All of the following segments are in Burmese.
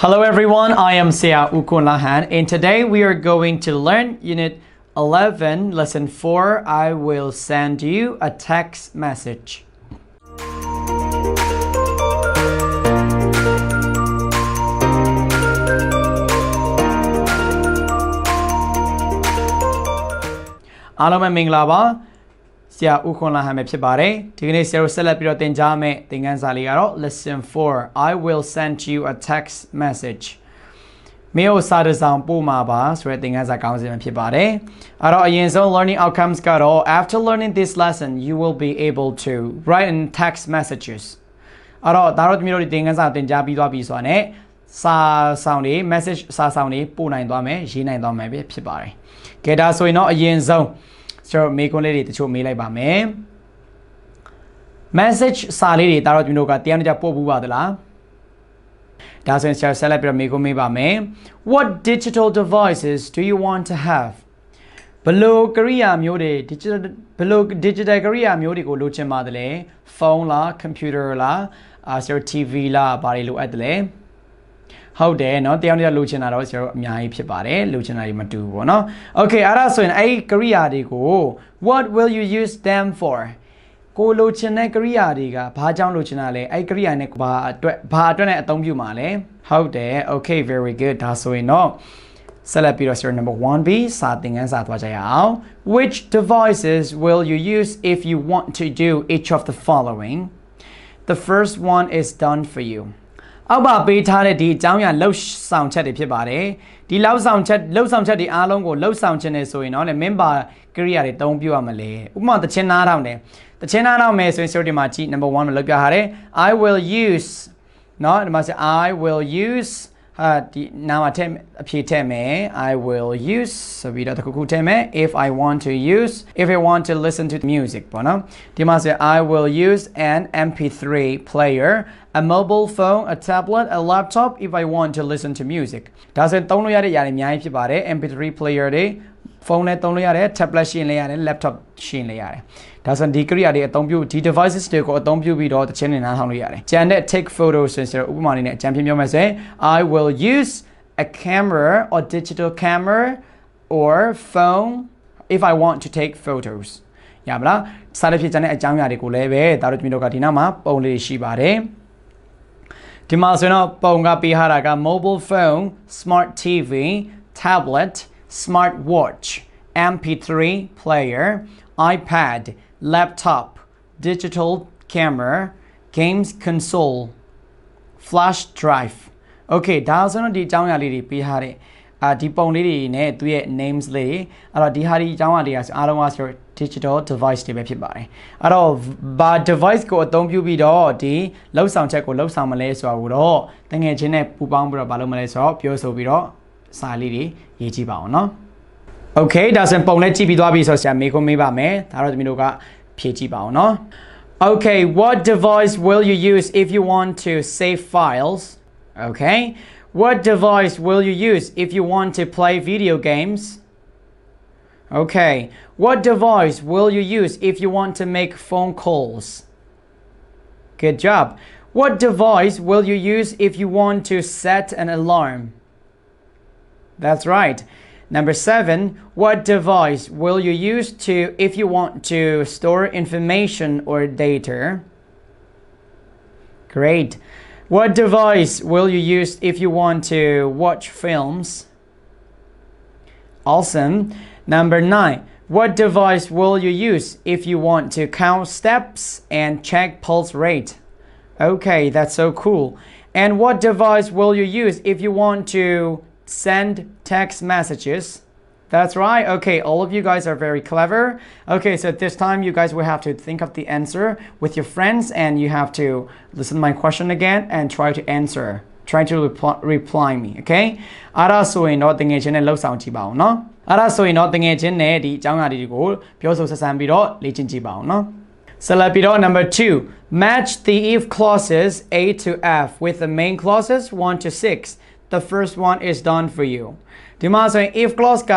Hello everyone, I am Sia Ukunahan and today we are going to learn Unit 11, Lesson 4. I will send you a text message. Hello, my ဆရာဦးခွန်လာဟန်ပဲဖြစ်ပါတယ်။ဒီကနေ့ဆရာတို့ဆက်လက်ပြီးတော့သင်ကြားမယ့်သင်ခန်းစာလေးကတော့ Lesson 4 I will send you a text message မင်းကိုစာတစ်စောင်ပို့မှာပါဆိုတဲ့သင်ခန်းစာကောင်းစဉ်ပဲဖြစ်ပါတယ်။အဲ့တော့အရင်ဆုံး learning outcomes ကတော့ after learning this lesson you will be able to write in text messages အဲ့တော့ဒါတော့တမျိုးတို့ဒီသင်ခန်းစာသင်ကြားပြီးသွားပြီဆိုတာ ਨੇ စာဆောင်တွေ message စာဆောင်တွေပို့နိုင်သွားမယ်ရေးနိုင်သွားမယ်ပဲဖြစ်ပါတယ်။ကဲဒါဆိုရင်တော့အရင်ဆုံး ကျွန်တော်မေးခွန်းလေးတွေတချို့မေးလိုက်ပါမယ် message စာလေးတွေဒါတော့ကျွန်တော်တို့ကတရားနဲ့ကြပို့ဘူးပါသလားဒါဆိုရင်ဆရာဆက်လက်ပြီးတော့မေးခွန်းမေးပါမယ် what digital devices do you want to have ဘယ်လိုကရိယာမျိုးတွေ digital ဘယ်လို digital ကရိယာမျိုးတွေကိုလိုချင်ပါတယ်လဲဖုန်းလား computer လားအာဆရာ TV လားဘာတွေလိုအပ်တယ်လဲ ဟုတ်တယ်เนาะတယောက်တယောက်လိုချင်တာတော့ကျွန်တော်အများကြီးဖြစ်ပါတယ်လိုချင်တာတွေမတူဘူးပေါ့เนาะ Okay အဲ့ဒါဆိုရင်အဲ့ဒီကရိယာတွေကို what will you use them for ကိုလိုချင်တဲ့ကရိယာတွေကဘာကြောင့်လိုချင်တာလဲအဲ့ကရိယာနဲ့ဘာအတွက်ဘာအတွက်နဲ့အသုံးပြုမှာလဲဟုတ်တယ် Okay very good ဒါဆိုရင်တော့ဆက်လက်ပြီးတော့ sir number 1b စာသင်ခန်းစာသွားကြရအောင် which devices will you use if you want to do each of the following the first one is done for you အောက်ပါပေးထားတဲ့ဒီအကြောင်းအရာလှုပ်ဆောင်ချက်တွေဖြစ်ပါတယ်ဒီလှုပ်ဆောင်ချက်လှုပ်ဆောင်ချက်တွေအားလုံးကိုလှုပ်ဆောင်ခြင်းနေဆိုရင်တော့လေ member ကရိယာတွေတုံးပြရမလဲဥပမာတခြင်းနားထောင်တယ်တခြင်းနားထောင်မယ်ဆိုရင် sorry ဒီမှာကြည့် number 1မှာလှုပ်ပြထားတယ် I will use เนาะဒီမှာဆို I will use ဟာဒီနာမထည့်အဖြေထည့်မယ် I will use ဆိုပြီးတော့တစ်ခုခုထည့်မယ် if I want to use if I want to listen to music ပေါ့နော်ဒီမှာဆို I will use an MP3 player a mobile phone a tablet a laptop if I want to listen to music ဒါဆိုရင်သုံးလို့ရတဲ့ຢာတွေအများကြီးဖြစ်ပါတယ် MP3 player တွေဖုန်းနဲ့သုံးလို့ရတယ် tablet ရှင်းလို့ရတယ် laptop ရှင်းလို့ရတယ် ဒါဆိုရင်ဒီ area တွေအသုံးပြုဒီ devices တွေကိုအသုံးပြုပြီးတော့တခြင်းနေနားထောင်လို့ရတယ်ကျန်တဲ့ take photos ဆိုရင်ဥပမာအနေနဲ့အကြံပြပြောမယ်ဆိုရင် I will use a camera or digital camera or phone if I want to take photos ရပါလားစားတဲ့ဖြစ်ကျန်တဲ့အကြောင်းအရာတွေကိုလည်းပဲဒါတို့ကျွန်တော်တို့ကဒီနောက်မှာပုံလေးရှိပါတယ်ဒီမှာဆိုရင်တော့ပုံကပေးထားတာက mobile phone smart TV tablet smart watch mp3 player iPad laptop digital camera games console flash drive okay ဒါဆိုတော့ဒီအကြောင်းအရာလေးတွေပေးထားတဲ့အာဒီပုံလေးတွေနဲ့သူရဲ့ names လေးအဲ့တော့ဒီဟာဒီအကြောင်းအရာတွေကဆိုအားလုံးကဆို digital device တွေပဲဖြစ်ပါတယ်အဲ့တော့ဘာ device ကိုအသုံးပြုပြီးတော့ဒီလောက်ဆောင်ချက်ကိုလောက်ဆောင်မလဲဆိုတာကိုတော့တငယ်ချင်းနဲ့ပူပေါင်းပြီးတော့မလုပ်မလဲဆိုတော့ပြောဆိုပြီးတော့စာလေးတွေရေးကြည့်ပါအောင်နော် Okay ဒါဆိုရင်ပုံနဲ့ကြည့်ပြီးသွားပြီဆိုတော့ဆရာမေးခွန်းမေးပါမယ်ဒါတော့သမီးတို့ကဖြေကြည့်ပါအောင်နော် Okay what device will you use if you want to save files Okay what device will you use if you want to play video games Okay what device will you use if you want to make phone calls Good job what device will you use if you want to set an alarm That's right Number seven, what device will you use to if you want to store information or data? Great. What device will you use if you want to watch films? Awesome. Number nine, what device will you use if you want to count steps and check pulse rate? Okay, that's so cool. And what device will you use if you want to send text messages. That's right. Okay, all of you guys are very clever. Okay, so this time you guys will have to think of the answer with your friends and you have to listen to my question again and try to answer. Try to reply, me, okay? အဲ့ဒါဆိုရင်တော့တငယ်ချင်းနဲ့လှုပ်ဆောင်ကြည့်ပါအောင်နော်။အဲ့ဒါဆိုရင်တော့တငယ်ချင်းနဲ့ဒီအကြောင်းအရာတွေကိုပြောဆိုဆက်ဆံပြီးတော့လေ့ကျင့်ကြည့်ပါအောင်နော်။ဆက်လက်ပြီးတော့ number 2 match the if clauses A to F with the main clauses 1 to 6 the first one is done for you ဒီမှာဆိုရင် if clause က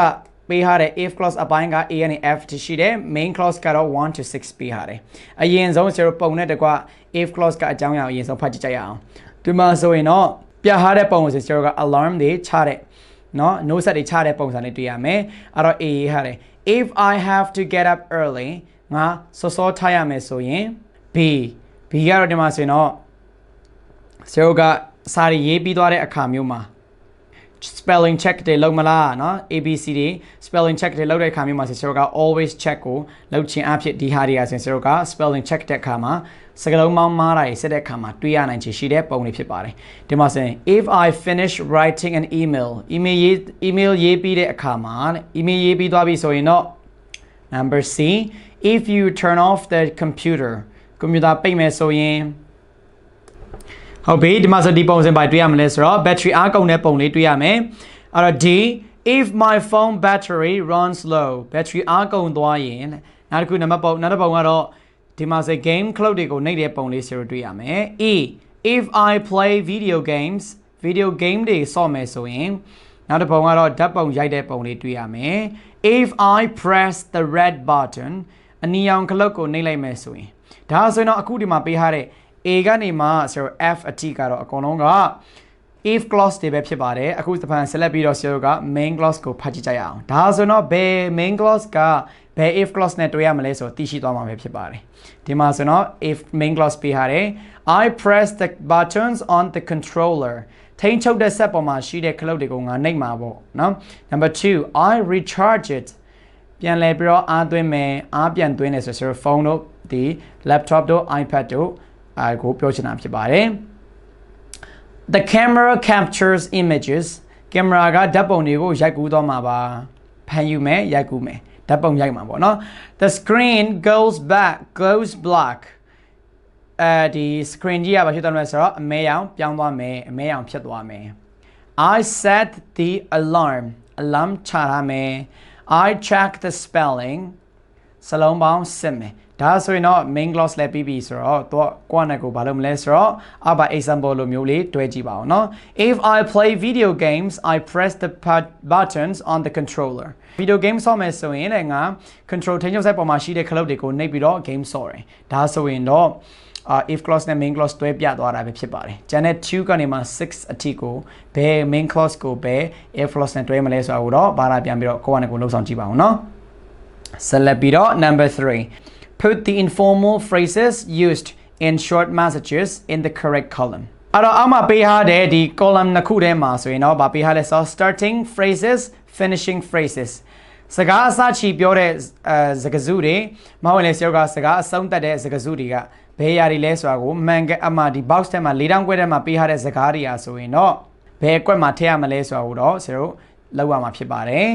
ပေးထားတဲ့ if clause အပိုင်းက a နဲ့ f တရှိတယ် main clause ကတော့1 to 6ပေးထားတယ်အရင်ဆုံးကျွန်တော်ပုံနဲ့တကွ if clause ကအကြောင်းအရာအရင်ဆုံးဖတ်ကြည့်ကြရအောင်ဒီမှာဆိုရင်တော့ပြထားတဲ့ပုံစံကျွန်တော်က alarm တွေချတဲ့နော် no set တွေချတဲ့ပုံစံလေးတွေ့ရမယ်အဲ့တော့ a ရေးထားတယ် if i have to get up early ငါစောစောထားရမယ်ဆိုရင် b b ကတော့ဒီမှာဆိုရင်တော့ zero က တို့ကစာရီရေးပြီးသွားတဲ့အခါမျိုးမှာ spelling check တွေလုပ်မလားเนาะ ABC တွေ spelling check တွေလုပ်တဲ့အခါမျိုးမှာဆရာတို့က always check ကိုလုပ်ခြင်းအဖြစ်ဒီဟာတွေကဆရာတို့က spelling check တဲ့အခါမှာစကားလုံးပေါင်းမှားတာတွေဆက်တဲ့အခါမှာတွေ့ရနိုင်ချေရှိတဲ့ပုံတွေဖြစ်ပါတယ်ဒီမှာဆိုရင် if i finish writing an email email ရေး email ရေးပြီးတဲ့အခါမှာတဲ့ email ရေးပြီးသွားပြီဆိုရင်တော့ number C if you turn off the computer ကွန်ပျူတာပိတ်မယ်ဆိုရင် ဟုတ်ပြီဒီမှာဆိုဒီပုံစံပိုင်တွေ့ရမလဲဆိုတော့ battery အားကုန်တဲ့ပုံလေးတွေ့ရမယ်အဲ့တော့ D if my phone battery runs low battery အားကုန်သွားရင်နောက်တစ်ခုနံပါတ်ပုံနောက်တစ်ပုံကတော့ဒီမှာဆို game cloud တွေကိုနှိပ်တဲ့ပုံလေးဆိုတော့တွေ့ရမယ် E if I play video games video game တွေဆော့မယ်ဆိုရင်နောက်တစ်ပုံကတော့ဓာတ်ပုံရိုက်တဲ့ပုံလေးတွေ့ရမယ် if I press the red button အနီရောင်ခလုတ်ကိုနှိပ်လိုက်မယ်ဆိုရင်ဒါဆိုရင်တော့အခုဒီမှာပေးထားတဲ့ A ကနေမှဆိုတော့ F အထိကတော့အကုန်လုံးက if clause တွေပဲဖြစ်ပါတယ်အခုတစ်ဖန်ဆက်လက်ပြီးတော့ဆရာတို့က main clause ကိုဖတ်ကြည့်ကြရအောင်ဒါဆိုတော့ဘယ် main clause ကဘယ် if clause နဲ့တွေ့ရမလဲဆိုတော့သိရှိသွားမှာပဲဖြစ်ပါတယ်ဒီမှာဆိုတော့ if main clause ပေးထားတယ် I press the buttons on the controller ထိန်းချုပ်တဲ့ဆက်ပေါ်မှာရှိတဲ့ခလုတ်တွေကိုငါနှိပ်မှာပေါ့နော် number 2 I recharge it ပြန်လဲပြီးတော့အားသွင်းမယ်အားပြန်သွင်းတယ်ဆိုဆိုတော့ဖုန်းတို့ဒီ laptop တို့ iPad တို့ အဲကိုပြောချင်တာဖြစ်ပါတယ် The camera captures images ကင်မရာကဓာတ်ပုံတွေကိုရိုက်ကူးသွားမှာပါဖန်ယူမယ်ရိုက်ကူးမယ်ဓာတ်ပုံရိုက်မှာပေါ့နော် The screen goes back goes black အဲဒီ screen ကြီးကဘာဖြစ်သွားမလဲဆိုတော့အမဲရောင်ပြောင်းသွားမယ်အမဲရောင်ဖြစ်သွားမယ် I set the alarm alarm ချထားမယ် I check the spelling စလုံးပေါင်းစစ်မယ် ဒါဆိုရင်တော့ main clause လည်းပြီးပြီဆိုတော့သူကကိုယ့်အနေကိုဘာလုပ်မလဲဆိုတော့အပါ example လိုမျိုးလေးတွဲကြည့်ပါအောင်နော် if i play video games i press the buttons on the controller video game ဆော့မယ်ဆိုရင်လည်းငါ control ထိန်းချုပ်ဆိုင်ပေါ်မှာရှိတဲ့ခလုတ်တွေကိုနှိပ်ပြီးတော့ game ဆော့တယ်ဒါဆိုရင်တော့အာ if clause နဲ့ main clause တွဲပြသွားတာပဲဖြစ်ပါတယ်။ကျန်တဲ့2ကနေမှ6အထိကိုဘယ် main clause ကိုပဲ if clause နဲ့တွဲမလဲဆိုတာကိုတော့ဘာသာပြန်ပြီးတော့ကိုယ့်အနေကိုလှုပ်ဆောင်ကြည့်ပါအောင်နော်။ဆက်လက်ပြီးတော့ number 3 put the informal phrases used in short messages in the correct column အဲ့တော့အောက်မှာပေးထားတဲ့ဒီ column နှစ်ခုထဲမှာဆိုရင်တော့ဗာပေးထားလဲဆို starting phrases finishing phrases စကားအစချီပြောတဲ့အဲစကားစုတွေမဟုတ်ရင်လေဆရာကစကားအဆုံးသတ်တဲ့စကားစုတွေကဘယ်အရာတွေလဲဆိုတာကိုမှန်ကအမှဒီ box ထဲမှာ၄တောင်ခွဲထဲမှာပေးထားတဲ့စကားတွေอ่ะဆိုရင်တော့ဘယ်ကွက်မှာထည့်ရမလဲဆိုတာကိုတော့ဆရာတို့လောက်ရမှာဖြစ်ပါတယ်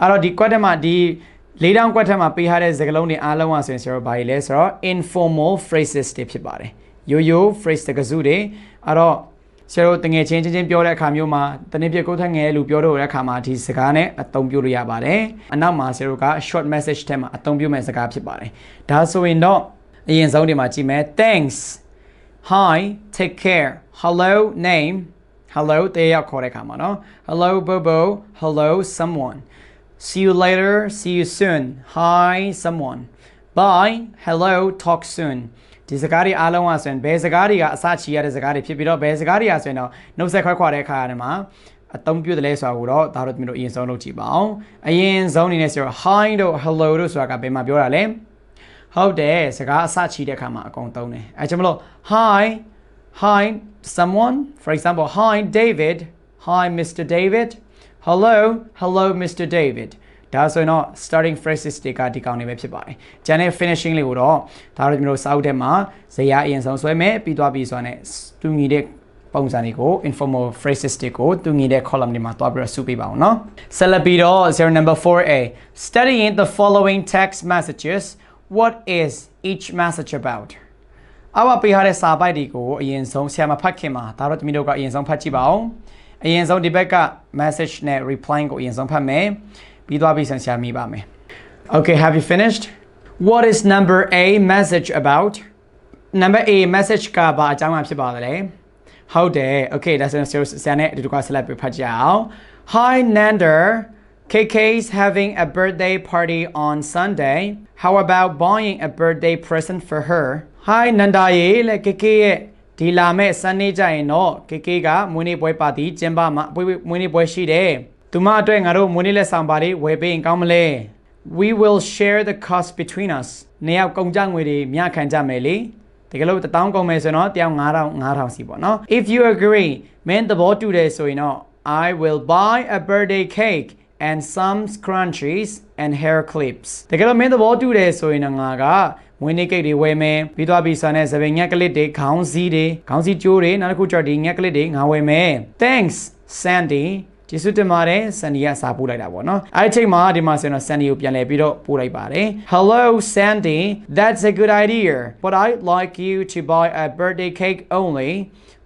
အဲ့တော့ဒီကွက်ထဲမှာဒီ လေးတောင်ကွက်ထက်မှာပေးထားတဲ့စကားလုံးတွေအားလုံးอ่ะဆိုရင်ဆရာတို့ဘာကြီးလဲဆိုတော့ informal phrases တွေဖြစ်ပါတယ်ရိုးရိုး phrase တကစုတွေအဲ့တော့ဆရာတို့တငယ်ချင်းချင်းချင်းပြောတဲ့အခါမျိုးမှာတနည်းပြကိုယ်ထက်ငယ်လူပြောတော့တဲ့အခါမှာဒီစကားနဲ့အသုံးပြုလို့ရပါတယ်အနောက်မှာဆရာတို့က short message ထဲမှာအသုံးပြုမဲ့စကားဖြစ်ပါတယ်ဒါဆိုရင်တော့အရင်ဆုံးဒီမှာကြည့်မယ် thanks hi take care hello name hello တေးရောက်ခေါ်တဲ့အခါမှာနော် hello bobo hello someone See you later. See you soon. Hi, someone. Bye. Hello. Talk soon. ဒီစကားတွေအားလုံးอ่ะဆိုရင်ဘယ်စကားတွေကအစချီရတဲ့စကားတွေဖြစ်ပြီးတော့ဘယ်စကားတွေကဆိုရင်တော့နှုတ်ဆက်ခွဲခွာတဲ့အခါတွေမှာအသုံးပြုတယ်လဲဆိုတာကိုတော့ဒါတို့မျိုးတို့အရင်ဆုံးလုပ်ကြည့်ပါအောင်အရင်ဆုံးအနေနဲ့ဆိုတော့ hi တို့ hello တို့ဆိုတာကဘယ်မှာပြောတာလဲဟုတ်တယ်စကားအစချီတဲ့အခါမှာအကုန်သုံးတယ်အဲကြောင့်မလို့ hi hi someone for example hi David hi Mr David hello hello Mr David ဒါဆိုရင်တော့ starting phrases တွေကဒီကောင်တွေပဲဖြစ်ပါတယ်။ကျန်တဲ့ finishing လေးကိုတော့ဒါတို့မျိုးစာအုပ်ထဲမှာဇယားအရင်ဆုံးဆွဲမယ်ပြီးသွားပြီးဆိုတော့ ਨੇ တူညီတဲ့ပုံစံတွေကို informal phrases တွေကိုတူညီတဲ့ column တွေမှာတွားပြီးတော့စုပေးပါအောင်နော်။ဆက်လက်ပြီးတော့ zero number 4a studying the following text messages what is each message about အဝပေးထားတဲ့စာပိုက်တွေကိုအရင်ဆုံးဆရာမဖတ်ခင်မှာဒါတော့တမီတို့ကအရင်ဆုံးဖတ်ကြည့်ပါအောင် အရင်ဆုံးဒီဘက်က message နဲ့ reply ကိုအရင်ဆုံးဖတ်မယ်ပြီးသွားပြီဆန်ဆရာမိပါမယ် Okay have you finished What is number A message about Number A message ကဘာအကြောင်းအဖြစ်ပါလဲဟုတ်တယ် Okay ဒါဆိုရင်ဆရာနဲ့ဒီတစ်ခါဆက်လက်ပြဖတ်ကြအောင် Hi Nander KK's having a birthday party on Sunday. How about buying a birthday present for her? Hi Nanda ရေလေ KK ရဲ့ ဒီလာမဲ့ Sunday ကြရင်တော့ကေကေကမွေးနေ့ပွဲပါတီကျင်းပမှာမွေးမွေးနေ့ပွဲရှိတယ်သူမအတွက်ငါတို့မွေးနေ့လက်ဆောင်ပါလေးဝယ်ပေးရင်ကောင်းမလဲ We will share the cost between us နှစ်ယောက်ကုန်ကြငွေတွေမျှခံကြမယ်လေတကယ်လို့1000ကုန်မယ်ဆိုတော့တယောက်9000 9000စီပေါ့နော် If you agree မင်းသဘောတူတယ်ဆိုရင်တော့ I will buy a birthday cake and some scrunchies and hair clips တကယ်လို့မင်းသဘောတူတယ်ဆိုရင်တော့ငါက ဝင်းနေကိတ်တွေဝယ်မယ်ပြီးသွားပြီးဆန်တဲ့သပင်ညက်ကလစ်တွေခေါင်းစည်းတွေခေါင်းစည်းကြိုးတွေနောက်တစ်ခုကျတော့ဒီညက်ကလစ်တွေငါဝယ်မယ် Thanks Sandy ကျေးဇူးတင်ပါတယ်ဆန်ဒီကစာပို့လိုက်တာပေါ့နော်အဲ့ဒီအချိန်မှာဒီမှာဆိုရင်တော့ဆန်ဒီကိုပြန်လဲပြီးတော့ပို့လိုက်ပါတယ် Hello Sandy that's a good idea but I'd like you to buy a birthday cake only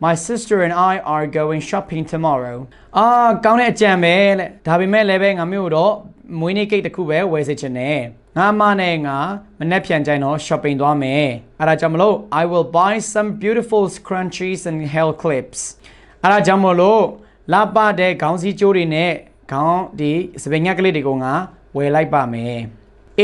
My sister and I are going shopping tomorrow အာကောင်းတဲ့အကြံပဲတဲ့ဒါပေမဲ့လည်းပဲငါမျိုးတော့မွေးနေ့ကိတ်တစ်ခုပဲဝယ်စေချင်တယ် ငါမနဲ့ငါမနေ့ပြန်ကြိုင်တော့ shopping သွားမယ်အဲ့ဒါကြောင့်မလို့ I will buy some beautiful scrunchies and hair clips အဲ့ဒါကြောင့်မလို့လာပတဲ့ခေါင်းစည်းကြိုးတွေနဲ့ခေါင်းဒီစပင်ညက်ကလေးတွေကိုငါဝယ်လိုက်ပါမယ်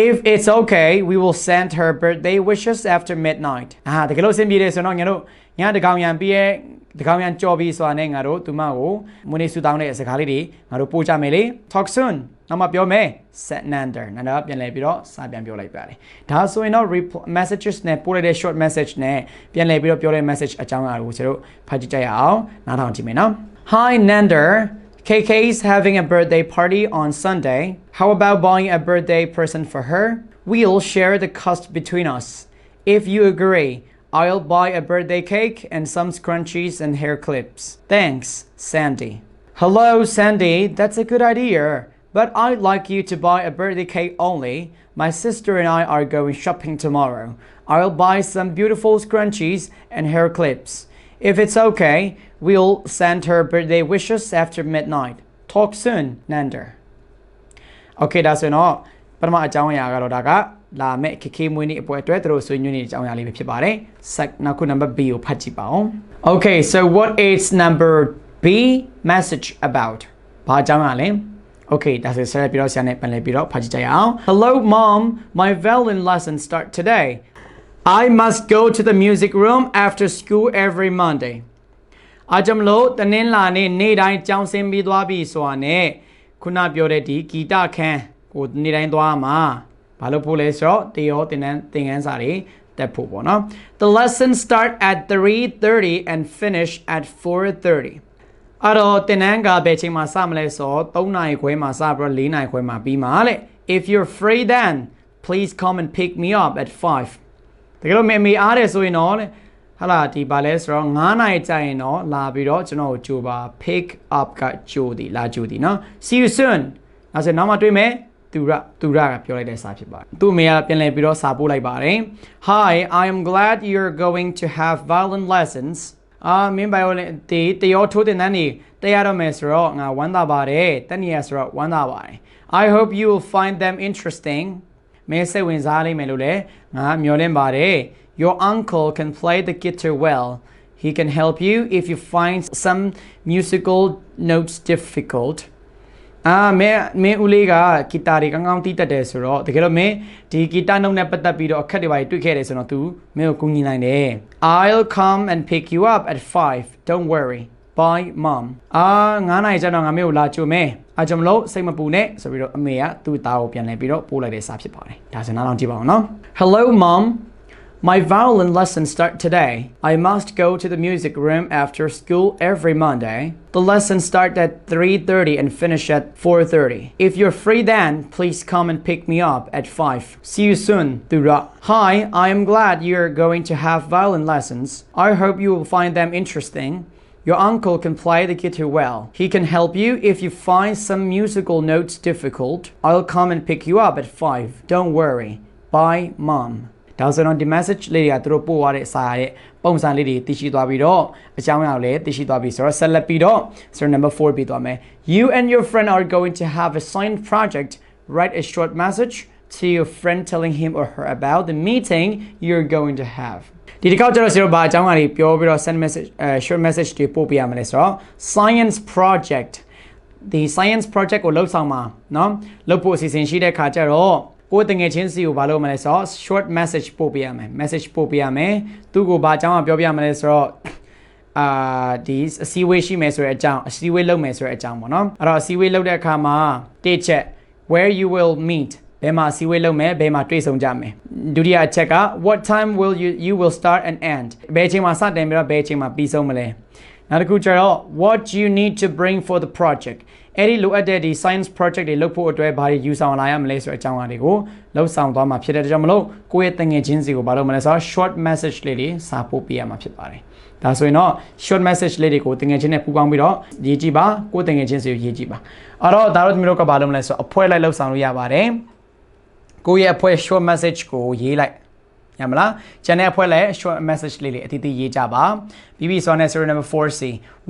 If it's okay, we will send her birthday wishes after midnight. အာတကယ်လို့အဆင်ပြေတယ်ဆိုတော့ငါတို့ညတကောင်ရံပြီးရဲ့ တကောင်ရံကြော်ပြီးဆိုတာနဲ့ငါတို့သူမကိုမွေးနေ့ဆူတောင်းတဲ့စကားလေးတွေငါတို့ပို့ကြမယ်လေ Talk soon နောက်မှပြောမယ် set nander နန္ဒာပြန်လဲပြီးတော့စာပြန်ပြောလိုက်ပါတယ်ဒါဆိုရင်တော့ repl- messages နဲ့ပို့လိုက်တဲ့ short message နဲ့ပြန်လဲပြီးတော့ပြောတဲ့ message အကြောင်းအရာကိုကျွန်တော်ဖတ်ကြည့်ကြရအောင်နားထောင်ကြည့်မယ်နော် Hi Nander KK is having a birthday party on Sunday. How about buying a birthday present for her? We'll share the cost between us. If you agree, I'll buy a birthday cake and some scrunchies and hair clips. Thanks, Sandy. Hello, Sandy. That's a good idea. But I'd like you to buy a birthday cake only. My sister and I are going shopping tomorrow. I'll buy some beautiful scrunchies and hair clips. If it's okay, we'll send her birthday wishes after midnight. Talk soon, Nander. Okay ဒါဆိုရင်တော့ပထမအကြောင်းအရာကတော့ဒါက လာမဲ့ခခေးမွေးနေ့အပွဲအတွက်သူတို့ဆွေးနွေးနေတဲ့အကြောင်းအရာလေးပဲဖြစ်ပါတယ်။ Sec နောက်ခု number B ကိုဖတ်ကြည့်ပါဦး။ Okay, so what is number B message about? ဘာအကြောင်းအရာလဲ။ Okay ဒါဆိုဆက်လက်ပြီးတော့ဆရာနဲ့ပြန်လည်ပြီးတော့ဖတ်ကြည့်ကြရအောင်။ Hello mom, my violin lessons start today. I must go to the music room after school every Monday. အားကြောင့်မလို့တနင်္လာနေ့နေ့တိုင်းကြောင်းဆင်းပြီးသွားပြီဆိုတာနဲ့ခုနပြောတဲ့ဒီဂီတခန်းကိုနေ့တိုင်းသွားမှာ ဘာလို့ဖို့လဲဆိုတော့တေရောတင်တန်းသင်ခန်းစာတွေတက်ဖို့ပေါ့နော် The lessons start at 3:30 and finish at 4:30အဲ့တော့တင်တန်းကဘယ်ချိန်မှာစမလဲဆိုတော့3နာရီခွဲမှာစပြီးတော့4နာရီခွဲမှာပြီးမှာလေ If you're free then please come and pick me up at 5တကယ်လို့မေမေအားတယ်ဆိုရင်တော့လေဟာလာဒီပါလဲဆိုတော့9နာရီကြာရင်တော့လာပြီးတော့ကျွန်တော်ကိုကြိုပါ pick up ကကြိုသည်လာကြိုသည်เนาะ see you soon အဲဆိုနောက်မှတွေ့မယ် သူရသူရကပြောလိုက်တဲ့စာဖြစ်ပါတယ်သူ့အမေကပြန်လည်ပြီးတော့စာပို့လိုက်ပါတယ် Hi I am glad you're going to have violin lessons အာမင်းဘိုင်ယိုလင်ဒီတရောထိုးတင်တန်းနေတက်ရတော့မယ်ဆိုတော့ငါဝမ်းသာပါတယ်တက်နေရဆိုတော့ဝမ်းသာပါတယ် I hope you will find them interesting မင်းစိတ်ဝင်စားလိမ့်မယ်လို့လည်းငါမျှော်လင့်ပါတယ် Your uncle can play the guitar well he can help you if you find some musical notes difficult အာမင်းမင်းဦးလေးကဂီတာတွေကောင်းကောင်းတီးတတ်တယ်ဆိုတော့တကယ်လို့မင်းဒီဂီတနှုတ်နဲ့ပတ်သက်ပြီးတော့အခက်တွေပါတွေ့ခဲ့တယ်ဆိုတော့ तू မင်းကိုကူညီနိုင်တယ် I'll come and pick you up at 5 don't worry bye mom အာ9နိုင်ကျတော့ငါမင်းကိုလာကြိုမယ်အားကြောင့်မလို့စိတ်မပူနဲ့ဆိုပြီးတော့အမေကသူ့သားကိုပြန်လဲပြီးတော့ပို့လိုက်တဲ့စာဖြစ်ပါတယ်ဒါဆိုနားထောင်ကြည့်ပါဦးနော် Hello mom My violin lessons start today. I must go to the music room after school every Monday. The lessons start at 3:30 and finish at 4:30. If you're free then, please come and pick me up at 5. See you soon, Dura. Hi, I am glad you're going to have violin lessons. I hope you will find them interesting. Your uncle can play the guitar well. He can help you if you find some musical notes difficult. I'll come and pick you up at 5. Don't worry. Bye, Mom. ဒါဆိုတော့ဒီ message လေးတွေကသူတို့ပို့သွားတဲ့စာရဲ့ပုံစံလေးတွေသိရှိသွားပြီးတော့အကြောင်းအရာကိုလည်းသိရှိသွားပြီးဆိုတော့ဆက်လက်ပြီးတော့ဆိုတော့ number 4ပြီးသွားမယ် You and your friend are going to have a signed project write a short message to your friend telling him or her about the meeting you're going to have ဒီတစ်ခေါက်ကျတော့ဆရာတို့ဘာအကြောင်းအရာတွေပြောပြီးတော့ send message အဲ short message တွေပို့ပြရမလဲဆိုတော့ science project ဒီ science project ကိုလှုပ်ဆောင်မှာเนาะလှုပ်ဖို့အစီအစဉ်ရှိတဲ့ခါကျတော့ ကိုယ်တငယ်ချင်းစီကိုဘာလို့မလဲဆိုတော့ short message ပို့ပေးရမယ် message ပို့ပေးရမယ်သူ့ကိုဘာအကြောင်းပြောပြရမလဲဆိုတော့အာဒီအစည်းအဝေးရှိမယ်ဆိုတဲ့အကြောင်းအစည်းအဝေးလုပ်မယ်ဆိုတဲ့အကြောင်းပေါ့နော်အဲ့တော့အစည်းအဝေးလုပ်တဲ့အခါမှာတစ်ချက် where you will meet ဘယ်မှာအစည်းအဝေးလုပ်မယ်ဘယ်မှာတွေ့ဆုံကြမယ်ဒုတိယအချက်က what time will you you will start and end ဘယ်အချိန်မှာစတင်ပြီးတော့ဘယ်အချိန်မှာပြီးဆုံးမလဲနောက်တစ်ခုကျတော့ what you need to bring for the project အဲ့ဒီလိုအပ်တဲ့ဒီ science project တွေလုပ်ဖို့အတွက်ဘာတွေယူဆောင်လာရမလဲဆိုတဲ့အကြောင်းအရာတွေကိုလှုပ်ဆောင်သွားမှာဖြစ်တဲ့အတွက်ကြောင့်မလို့ကိုယ့်ရဲ့တငယ်ချင်းစီကိုဘာလို့မလဲဆိုတော့ short message လေးတွေစာပို့ပေးရမှာဖြစ်ပါတယ်ဒါဆိုရင်တော့ short message လေးတွေကိုတငယ်ချင်းနဲ့ပူးပေါင်းပြီးတော့ရေးကြည့်ပါကိုယ့်တငယ်ချင်းစီကိုရေးကြည့်ပါအဲ့တော့ဒါတော့ဒီမျိုးကဘာလို့မလဲဆိုတော့အဖွဲလိုက်လှုပ်ဆောင်လို့ရပါတယ်ကိုယ့်ရဲ့အဖွဲ short message ကိုရေးလိုက်ရမလား channel ဖွဲ့လဲ short message လေးလေးအတီးတီးရေးကြပါပြီးပြီဆိုတော့ serial number 4c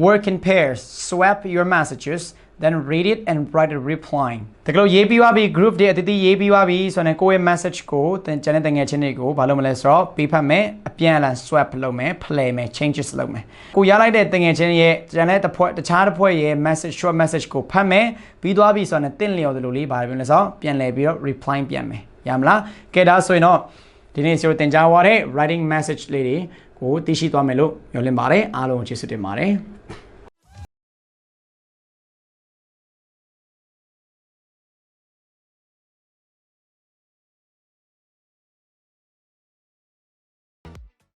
work in pairs swap your messages then read it and write a reply တကယ်လို့ရေးပြီးသွားပြီ group တွေအတီးတီးရေးပြီးသွားပြီဆိုတော့ကိုယ့်ရဲ့ message ကိုတင် channel တငယ်ချင်းတွေကိုဘာလုပ်မလဲဆိုတော့ပေးဖတ်မယ်အပြန်အလှန် swap လုပ်မယ် play မယ် changes လုပ်မယ်ကိုရလိုက်တဲ့တငယ်ချင်းရဲ့ channel တစ်ဖွဲ့တခြားတစ်ဖွဲ့ရဲ့ message short message ကိုဖတ်မယ်ပြီးသွားပြီဆိုတော့တင့်လျော်သလိုလေးဘာပြောလဲဆိုတော့ပြန်လည်ပြီးတော့ reply ပြန်မယ်ရမလားကဲဒါဆိုရင်တော့ဒီနေ့ဆိုတင်ကြွားတဲ့ writing message လေးတွေကိုသိရှိသွားမယ်လို့မျှော်လင့်ပါတယ်အားလုံးကျေးဇူးတင်ပါတယ်